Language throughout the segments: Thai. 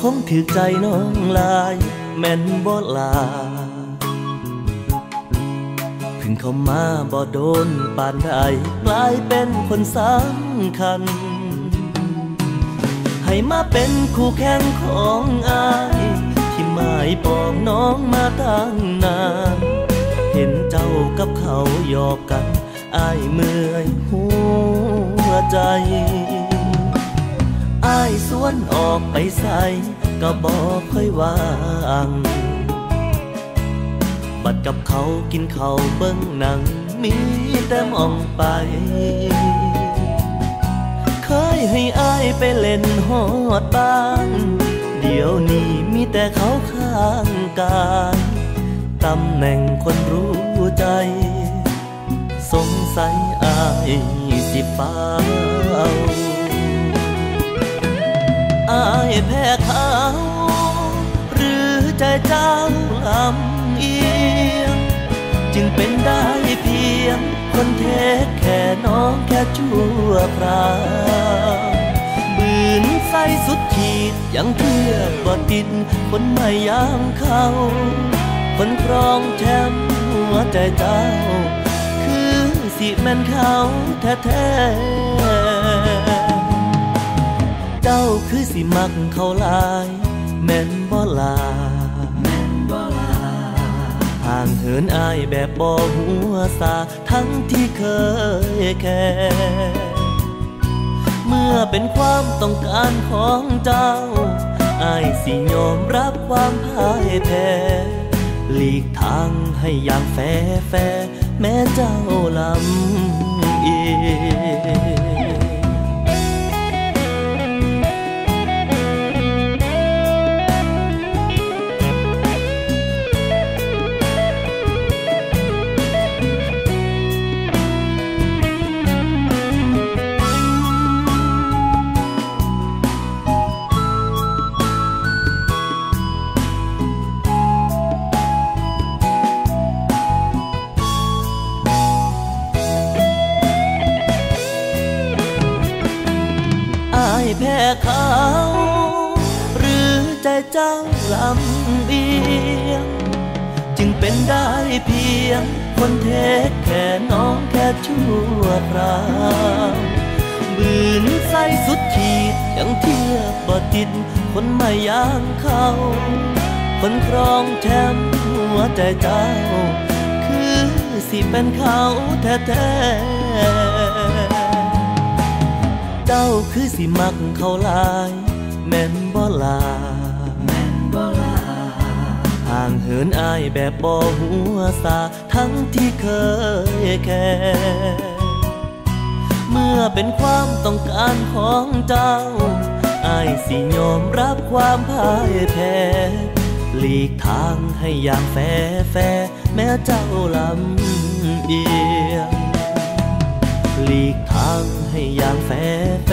ถือใจน้องลายแม่นบ่ลาเพิ่งเข้ามาบ่โดนปานใดกลายเป็นคนสำคัญ ให้มาเป็นคู่แข่งของอายที่หมายปองน้องมาตั้งนานเห็นเจ้ากับเขาหยอกกันอายเมื่อยหัวใจ สวนออกไปใส่ก็บอกค่อยวางบัดกับเขากินเขาเบิ้งหนัง มีแต่มองไป เคยให้อายไปเล่นหอดบ้านเดี๋ยวนี้มีแต่เขาข้างกายตำแหน่งคนรู้ใจ สงสัยอายสิฟ้าายแพ้เขาหรือใจเจ้าลำเอียง จึงเป็นได้เพียง คนเทคแค่น้องแค่ชั่วคราวบืนใสสุดขีดยังเทียบบ่ติดคนไม่ยางเขาคนครองแชมป์หัวใจเจ้า คือสิแม่นเขาแท้ๆ คือสิมักเขาหลาย แม่นบ่ลาห่างเหินอายแบบบ่หัวสา ทั้งที่เคยแค่เมื่อเป็นความต้องการของเจ้าอายสิยอมรับความพ่ายแพ้หลีกทางให้อย่างแฟแฟแม้เจ้าลำเอีย แพ้เขา หรือใจเจ้าลำเอียง จึงเป็นได้เพียง คนเทคแค่น้องแค่ชั่วคราวบืนใสสุดขีดยังเทียบบ่ติด คนไม่ย่างเขาคนครองแชมป์หัวใจเจ้า คือสิเป็นเขาแท้ๆ เจ้าคือสิมักเขาหลายแม่นบ่ลาห่างเหินอายแบบบ่หัวสาทั้งที่เคยแค่เมื่อเป็นความต้องการของเจ้าอายสิยอมรับความพ่ายแพ้หลีกทางให้อย่างแฟแฟแม้เจ้าลำเอียง หลีกทางให้อย่างแฟแฟ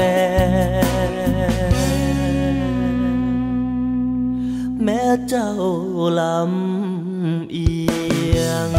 แม้เจ้าลำเอียง